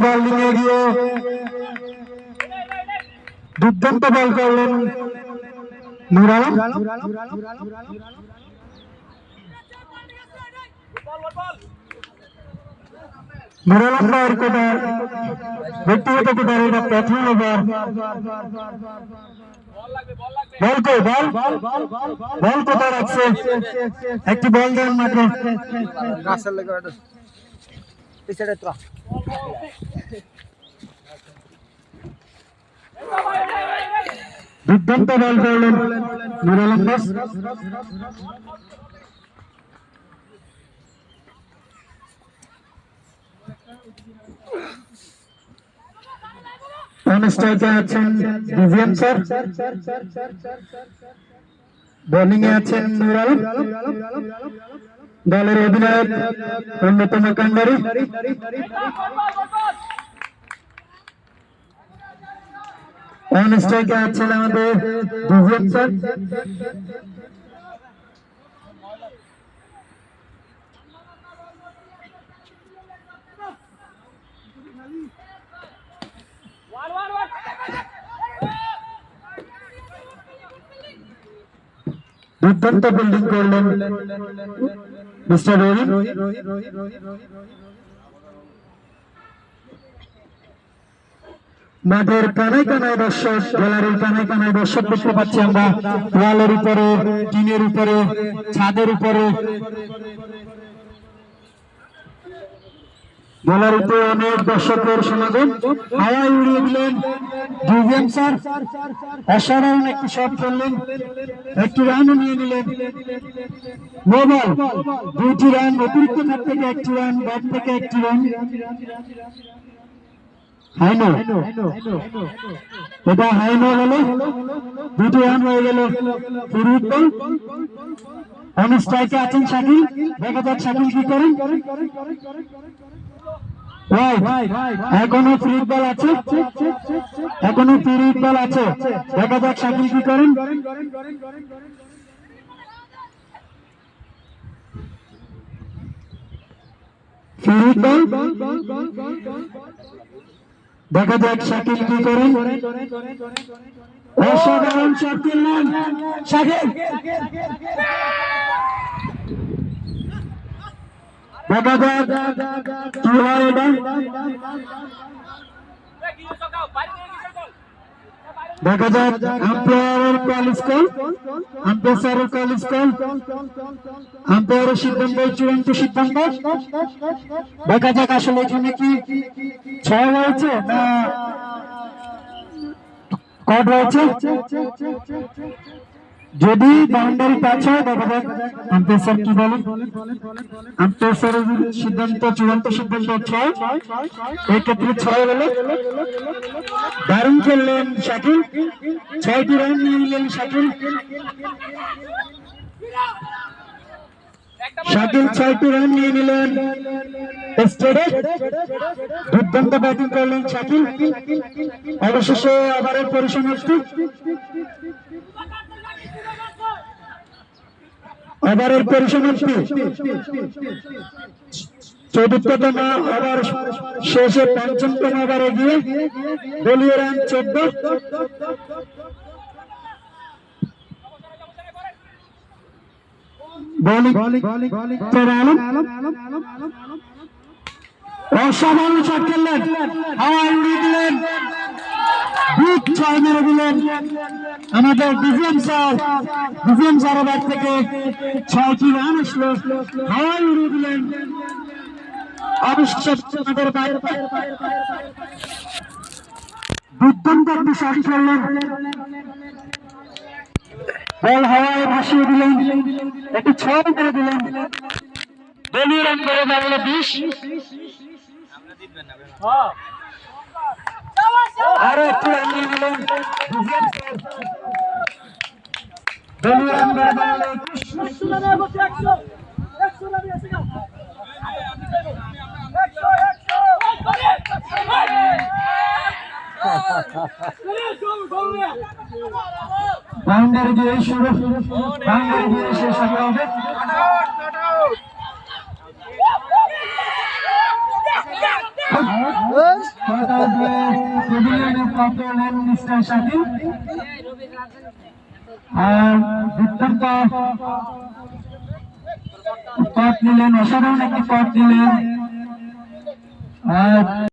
বল নিয়ে গিয়ে দুর্দান্ত বল করলেন নুর আলম। নুর আলম ভাইয়ের কোটার ব্যক্তিগত কোটার এটা প্রথম ওভার। একটি বল দেন মাঠে। পিছনে তো দুর্দান্ত বল করলেন নুর আলম দাস আছেন স্যার। বোলিং এ আছেন নুর আলম দলের অধিনায়ক অন্যতম কান্ডারি। অন স্ট্রাইকে আছেন আমাদের ডিভিএম স্যার। দুর্দান্ত বিল্ডিং করলেন। মিস্টার রোহিত মাঠের কানায় কানায় দর্শক, গ্যালারির কানায় কানায় দর্শক দেখতে পাচ্ছি আমরা। ওয়ালের উপরে, টিনের উপরে, ছাদের উপরে। গ্যালারিতে অনেক দর্শকের সমাগম। হাওয়ায় উড়িয়ে দিলেন ডিভিএম স্যার। অসাধারণ একটি শট করলেন। একটি রানও নিয়ে নিলেন। নোবল দুইটি রান অতিরিক্ত খাত থেকে একটি রান ব্যাট থেকে একটি রান এটা দুটি রান হয়ে স্ট্রাইকে আছেন শাকিল। দেখা যাক শাকিল কি করেন. এখনও ফ্রি বল আছে? এখনও ফ্রি বল আছে? দেখা যাক শাকিল কি করেন। Free ball. দেখা যাক শাকিল কি করেন। অসাধারণ শট করলেন শাকিল। দেখা যাক কি হয় এটা আম্পায়ারের কল আম্পায়ারের কলেজ কল আম্পায়ারের সিদ্ধান্ত চূড়ান্ত সিদ্ধান্ত দেখা যাক আসলে এখানে কি ছয় হয়েছে না কট হয়েছে যদি বাউন্ডারি টাচ হয়, দেখা যাক। আম্পায়ার স্যার কি বলেন? আম্পায়ার স্যারের সিদ্ধান্ত, চূড়ান্ত সিদ্ধান্ত ছয় এই ক্ষেত্রে ছয় হলো। দারুণ খেললেন শাকিল। ছয়টি রান নিয়ে নিলেন শাকিল। শাকিল ছয়টি রান নিয়ে নিলেন। স্টেডে দুর্দান্ত ব্যাটিং করলেন শাকিল। অবশেষে আবারের পরিসমাপ্তি। ওভারের পরিসমাপ্তি। চতুর্থতম ওভার শেষে পঞ্চমতম ওভারে গিয়ে দলীয় রান চোদ্দ। অসাধারণ শট খেললেন। হাওয়ায় উড়িয়ে দিলেন। বিগ ছয় মেরে দিলেন আমাদের ডিফেন্স স্যার ডিফেন্স স্যারের ব্যাট থেকে ছয়টি রান আসলো। হাওয়ায় উড়িয়ে দিলেন। অবিশ্বাস আমাদের বাইরে দুর্দান্ত একটি শট খেললেন। বল হাওয়ায় ভাসিয়ে দিলেন। একটি ছয় মেরে দিলেন। দলীয় রান করে আরও একটু রান নিয়ে নিলেন ডিফেন্স স্যার দলীয় রান করে দাঁড়াল একুশ বাউন্ডারি দিয়ে শুরু, বাউন্ডারি দিয়ে শেষ হবে হবে Out! প্রাপ্ত মিস্টার শাকিল আর অত্যন্ত কট নিলেন অসাধারণ একটি পথ নিলেন। আর